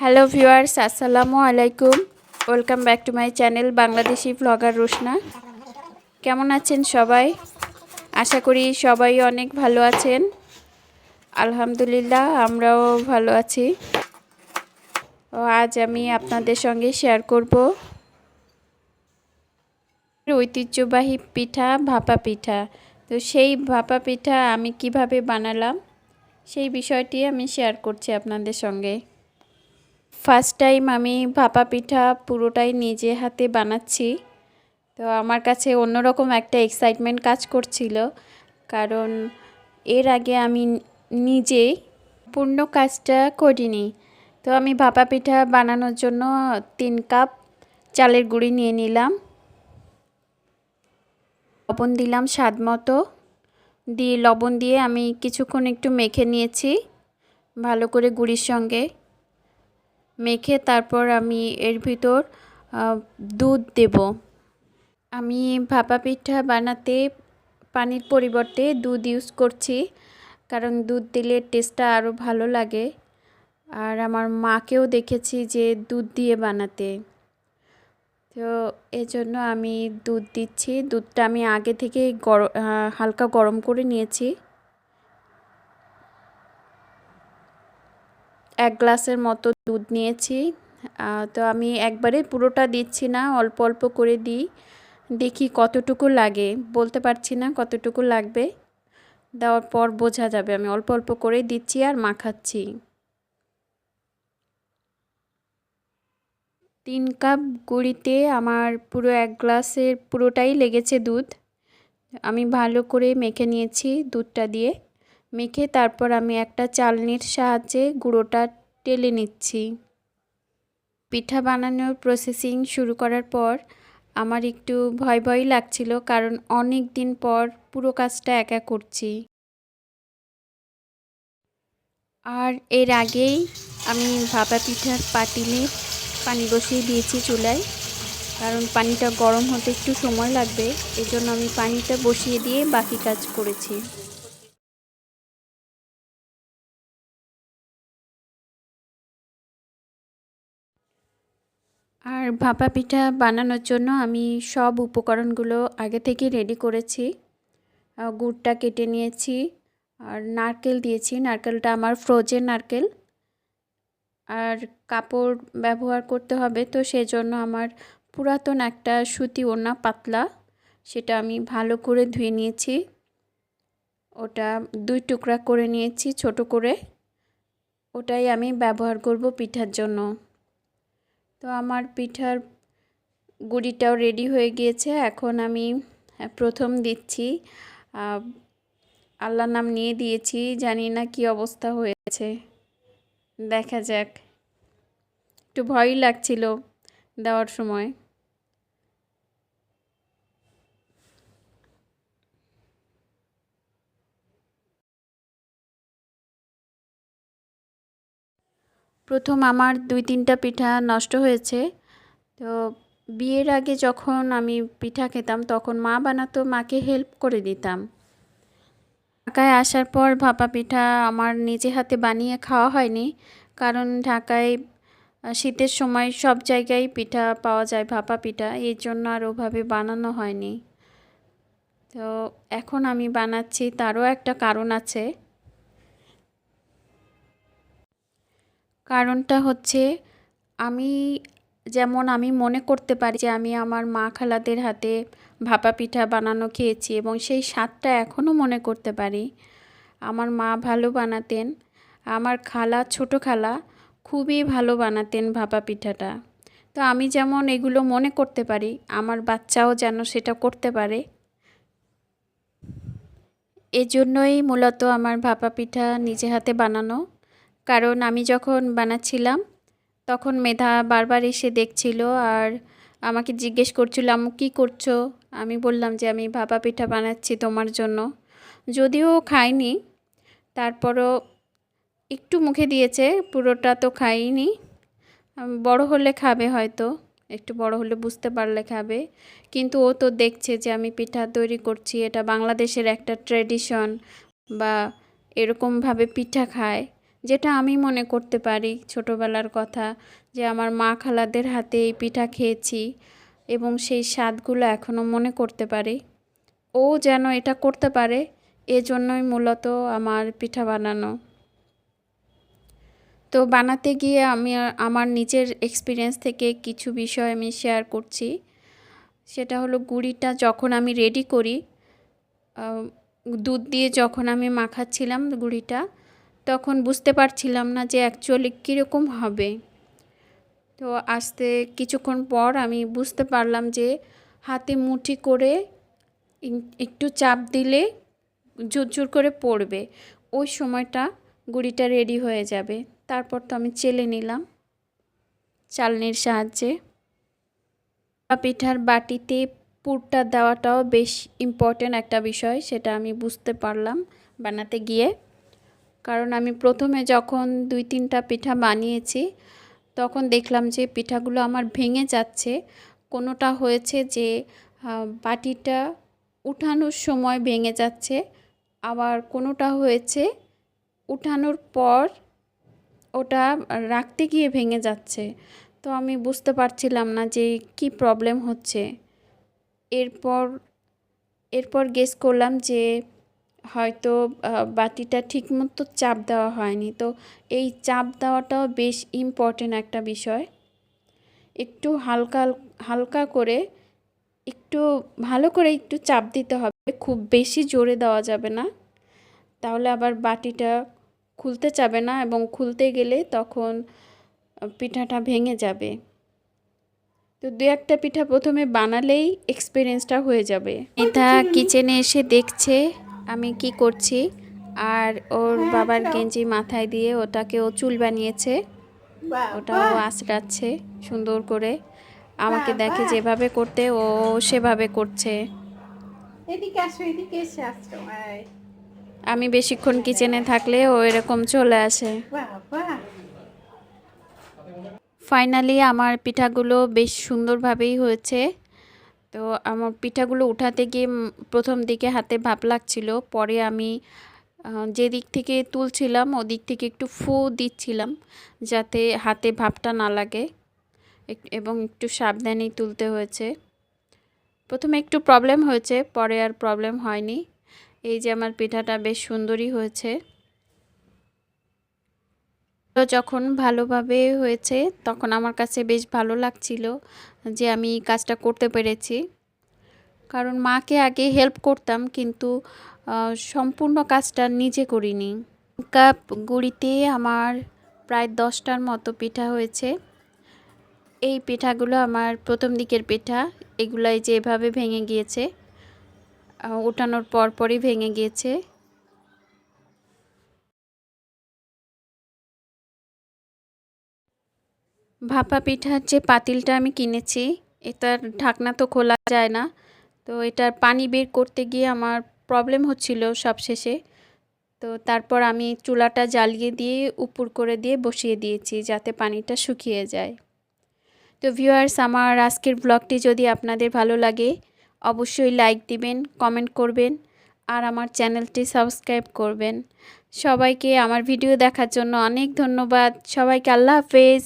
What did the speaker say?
Hello viewers আসসালামু আলাইকুম welcome back to my channel Bangladeshi blogger Roshna কেমন আছেন সবাই? আশা করি সবাই অনেক ভালো আছেন। আলহামদুলিল্লাহ, আমরাও ভালো আছি। ও, আজ আমি আপনাদের সঙ্গে শেয়ার করব। ঐতিহ্যবাহী পিঠা, ভাপা পিঠা। তো সেই ভাপা পিঠা আমি কীভাবে বানালাম, সেই বিষয়টি আমি শেয়ার করছি আপনাদের সঙ্গে। ফার্স্ট টাইম আমি ভাপা পিঠা পুরোটাই নিজে হাতে বানাচ্ছি। তো আমার কাছে অন্যরকম একটা এক্সাইটমেন্ট কাজ করছিল। কারণ এর আগে আমি নিজে পূর্ণ কাজটা করিনি। তো আমি ভাপা পিঠা বানানোর জন্য তিন কাপ চালের গুঁড়ি নিয়ে নিলাম। লবণ দিলাম স্বাদ মতো। দিয়ে লবণ দিয়ে আমি কিছুক্ষণ একটু মেখে নিয়েছি। ভালো করে গুঁড়ির সঙ্গে। মেখে তারপর আমি এর ভিতর দুধ দেব। আমি ভাপা পিঠা বানাতে পানির পরিবর্তে দুধ ইউজ করছি, কারণ দুধ দিলে টেস্টটা আরও ভালো লাগে। আর আমার মাকেও দেখেছি যে দুধ দিয়ে বানাতে। তো এজন্য আমি দুধ দিচ্ছি। দুধটা আমি আগে থেকে গরম হালকা গরম করে নিয়েছি। এক গ্লাসের মতো দুধ নিয়েছি। তো আমি একবারে পুরোটা দিচ্ছি না, অল্প অল্প করে দিই। দেখি কতটুকু লাগে। বলতে পারছি না কতটুকু লাগবে। দেওয়ার পর বোঝা যাবে, আমি অল্প অল্প করে দিচ্ছি আর মাখাচ্ছি। তিন কাপ গুঁড়িতে আমার পুরো এক গ্লাসের পুরোটাই লেগেছে দুধ। আমি ভালো করে মেখে নিয়েছি দুধটা দিয়ে। মেখে তারপর আমি একটা চালনির সাহায্যে গুঁড়োটা টেলে নিচ্ছি। পিঠা বানানোর প্রসেসিং শুরু করার পর আমার একটু ভয় ভয় লাগছিল কারণ অনেক দিন পর পুরো কাজটা একা করছি। আর এর আগেই আমি ভাপা পিঠার পাতিলে পানি বসিয়ে দিয়েছি চুলায়, কারণ পানিটা গরম হতে একটু সময় লাগবে এই জন্য আমি পানিটা বসিয়ে দিয়ে বাকি কাজ করেছি। আর ভাপা পিঠা বানানোর জন্য আমি সব উপকরণগুলো আগে থেকে রেডি করেছি। গুড়টা কেটে নিয়েছি আর নারকেল দিয়েছি। নারকেলটা আমার ফ্রোজেন নারকেল। আর কাপড় ব্যবহার করতে হবে তো সেজন্য আমার পুরাতন একটা সুতি ওনা পাতলা, সেটা আমি ভালো করে ধুয়ে নিয়েছি। ওটা দুই টুকরা করে নিয়েছি ছোট করে। ওটাই আমি ব্যবহার করব পিঠার জন্য। তো আমার পিঠার গুড়িটাও রেডি হয়ে গিয়েছে। এখন আমি প্রথম দিচ্ছি। আল্লাহ নাম নিয়ে দিয়েছি। জানি না কি অবস্থা হয়েছে। দেখা যাক। একটু ভয়ই লাগছিল দেওয়ার সময়। প্রথম আমার দুই তিনটা পিঠা নষ্ট হয়েছে। তো বিয়ের আগে যখন আমি পিঠা খেতাম, তখন মা বানাতো, মাকে হেল্প করে দিতাম। ঢাকায় আসার পর ভাপা পিঠা আমার নিজে হাতে বানিয়ে খাওয়া হয়নি। কারণ ঢাকায় শীতের সময় সব জায়গায় পিঠা পাওয়া যায়, ভাপা পিঠা। এর জন্য আর ওভাবে বানানো হয়নি। তো এখন আমি বানাচ্ছি, তারও একটা কারণ আছে। কারণটা হচ্ছে আমি যেমন আমি মনে করতে পারি যে আমি আমার মা খালাদের হাতে ভাপা পিঠা বানানো খেয়েছি এবং সেই স্বাদটা এখনও মনে করতে পারি। আমার মা ভালো বানাতেন, আমার খালা ছোট খালা খুবই ভালো বানাতেন ভাপা পিঠাটা। তো আমি যেমন এগুলো মনে করতে পারি, আমার বাচ্চাও যেন সেটা করতে পারে। এজন্যই মূলত আমার ভাপা পিঠা নিজে হাতে বানানো কারণ আমি যখন বানাচ্ছিলাম, তখন মেধা বারবার এসে দেখছিল আর আমাকে জিজ্ঞেস করছিল আমি কী করছ? আমি বললাম যে, আমি ভাপা পিঠা বানাচ্ছি তোমার জন্য। যদিও খাইনি তারপরও একটু মুখে দিয়েছে, পুরোটা তো খাইনি। বড় হলে খাবে হয়তো, একটু বড় হলে বুঝতে পারলে খাবে। কিন্তু ও তো দেখছে যে, আমি পিঠা তৈরি করছি, এটা বাংলাদেশের একটা ট্রেডিশন বা এরকমভাবে পিঠা খায়। যেটা আমি মনে করতে পারি ছোটোবেলার কথা যে আমার মা খালাদের হাতে এই পিঠা খেয়েছি এবং সেই স্বাদগুলো এখনও মনে করতে পারি। ও যেন এটা করতে পারে, এজন্যই মূলত আমার পিঠা বানানো। তো বানাতে গিয়ে আমি আমার নিজের এক্সপিরিয়েন্স থেকে কিছু বিষয় আমি শেয়ার করছি। সেটা হলো গুড়িটা যখন আমি রেডি করি দুধ দিয়ে যখন আমি মাখাচ্ছিলাম গুড়িটা তখন বুঝতে পারছিলাম না যে অ্যাকচুয়ালি কীরকম হবে। তো আসতে কিছুক্ষণ পর আমি বুঝতে পারলাম যে হাতে মুঠি করে একটু চাপ দিলে জোর করে পড়বে। ওই সময়টা গুড়িটা রেডি হয়ে যাবে। তারপর তো আমি চেলে নিলাম চালনির সাহায্যে। পিঠার বাটিতে পুরটা দেওয়াটাও বেশ ইম্পর্ট্যান্ট একটা বিষয়, সেটা আমি বুঝতে পারলাম বানাতে গিয়ে। কারণ আমি প্রথমে যখন দুই তিনটা পিঠা বানিয়েছি, তখন দেখলাম যে পিঠাগুলো আমার ভেঙে যাচ্ছে। কোনোটা হয়েছে যে বাটিটা উঠানোর সময় ভেঙে যাচ্ছে, আবার কোনোটা হয়েছে উঠানোর পর ওটা রাখতে গিয়ে ভেঙে যাচ্ছে। তো আমি বুঝতে পারছিলাম না যে কি প্রবলেম হচ্ছে। এরপর এরপর গেস করলাম যে হয়তো বাটিটা ঠিকমতো চাপ দেওয়া হয়নি। তো এই চাপ দেওয়াটাও বেশ ইম্পর্টেন্ট একটা বিষয়। একটু হালকা হালকা করে একটু ভালো করে একটু চাপ দিতে হবে। খুব বেশি জোরে দেওয়া যাবে না। তাহলে আবার বাটিটা খুলতে চাবে না এবং খুলতে গেলে তখন পিঠাটা ভেঙে যাবে। তো দু একটা পিঠা প্রথমে বানালেই এক্সপিরিয়েন্সটা হয়ে যাবে। এটা কিচেনে এসে দেখছে। আমি কি করছি? আর ওর বাবার গেঞ্জি মাথায় দিয়ে ওটাকে ও চুল বানিয়েছে। ওটাও আঁচড়াচ্ছে সুন্দর করে। আমাকে দেখে যেভাবে করতে ও সেভাবে করছে। আমি বেশিক্ষণ কিচেনে থাকলে ও এরকম চলে আসে। ফাইনালি আমার পিঠাগুলো বেশ সুন্দরভাবেই হয়েছে। তো আমার পিঠাগুলো উঠাতে গিয়ে প্রথম দিকে হাতে ভাপ লাগছিল, পরে আমি যে দিক থেকে তুলছিলাম ওদিক থেকে একটু ফু দিচ্ছিলাম যাতে হাতে ভাপটা না লাগে এবং একটু সাবধানেই তুলতে হয়েছে। প্রথমে একটু প্রবলেম হয়েছে, পরে আর প্রবলেম হয়নি। এই যে আমার পিঠাটা বেশ সুন্দরই হয়েছে। যখন ভালোভাবে হয়েছে, তখন আমার কাছে বেশ ভালো লাগছিল যে আমি কাজটা করতে পেরেছি। কারণ মাকে আগে হেল্প করতাম কিন্তু সম্পূর্ণ কাজটা নিজে করিনি। কাপ গুড়িতে আমার প্রায় দশটার মতো পিঠা হয়েছে। এই পিঠাগুলো আমার প্রথম দিকের পিঠা, এগুলাই যেভাবে ভেঙে গিয়েছে উঠানোর পর পরই ভেঙে গিয়েছে। ভাপা পিঠার যে পাতিলটা আমি কিনেছি, এটার ঢাকনা তো খোলা যায় না। তো এটার পানি বের করতে গিয়ে আমার প্রবলেম হচ্ছিল সবশেষে। তো তারপর আমি চুলাটা জ্বালিয়ে দিয়ে, উপর করে দিয়ে বসিয়ে দিয়েছি যাতে পানিটা শুকিয়ে যায়। তো ভিউয়ার্স আমার আজকের ব্লগটি যদি আপনাদের ভালো লাগে, অবশ্যই লাইক দিবেন কমেন্ট করবেন, আর আমার চ্যানেলটি সাবস্ক্রাইব করবেন। সবাইকে আমার ভিডিও দেখার জন্য অনেক ধন্যবাদ। সবাইকে আল্লাহ হাফেজ।